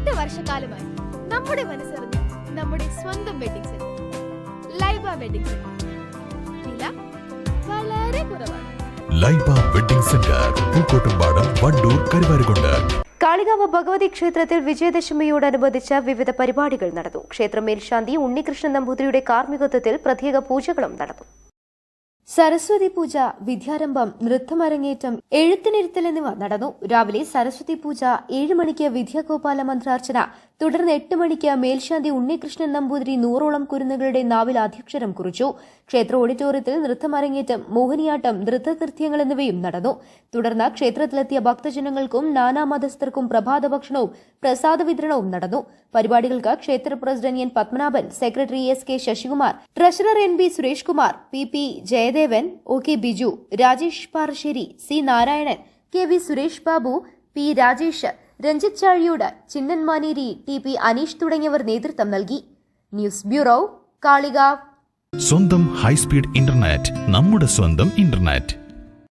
എട്ട് വർഷക്കാലമായി നമ്മുടെ മനസ്സറിഞ്ഞ് നമ്മുടെ സ്വന്തം wedding centre Laiba wedding centre വില വളരെ കുറവാണ്. Laiba wedding centre Pookkottumpadam Wandoor Karuvarakundu. Kalikavu Bhagavathi ക്ഷേത്രത്തിൽ വിജയദശമിയോടനുബന്ധിച്ച് വിവിധ പരിപാടികൾ നടന്നു. ക്ഷേത്ര മേൽശാന്തി ഉണ്ണികൃഷ്ണൻ നമ്പൂതിരിയുടെ കാർമ്മികത്വത്തിൽ പ്രത്യേക പൂജകളും നടന്നു. സരസ്വതി പൂജ വിദ്യാരംഭം നൃത്തമരങ്ങേറ്റം എഴുത്തിനിരുത്തൽ എന്നിവ നടന്നു. രാവിലെ സരസ്വതി പൂജ ഏഴ് മണിക്ക് വിദ്യാഗോപാല മന്ത്രാർച്ചന തുടർന്ന് എട്ട് മണിക്ക് മേൽശാന്തി ഉണ്ണികൃഷ്ണൻ നമ്പൂതിരി നൂറോളം കുരുന്നുകളുടെ നാവിൽ അധ്യക്ഷരം കുറിച്ചു. ക്ഷേത്ര ഓഡിറ്റോറിയത്തിൽ നൃത്തമരങ്ങേറ്റം മോഹിനിയാട്ടം നൃത്തകൃത്യങ്ങൾ എന്നിവയും നടന്നു. തുടർന്ന് ക്ഷേത്രത്തിലെത്തിയ ഭക്തജനങ്ങൾക്കും നാനാമതസ്ഥർക്കും പ്രഭാത ഭക്ഷണവും പ്രസാദ വിതരണവും നടന്നു. പരിപാടികൾക്ക് ക്ഷേത്ര president N Padmanabhan secretary S K Sasikumar treasurer N B Suresh Kumar P P Jayadevan O K Biju Rajesh Parassery C Narayanan K V Suresh Babu P Rajesh Ranjith Chazhiyod Chinnan Maneri T P Aneesh തുടങ്ങിയവർ നേതൃത്വം നൽകി. News bureau Kalikavu. സ്വന്തം high speed internet നമ്മുടെ സ്വന്തം internet.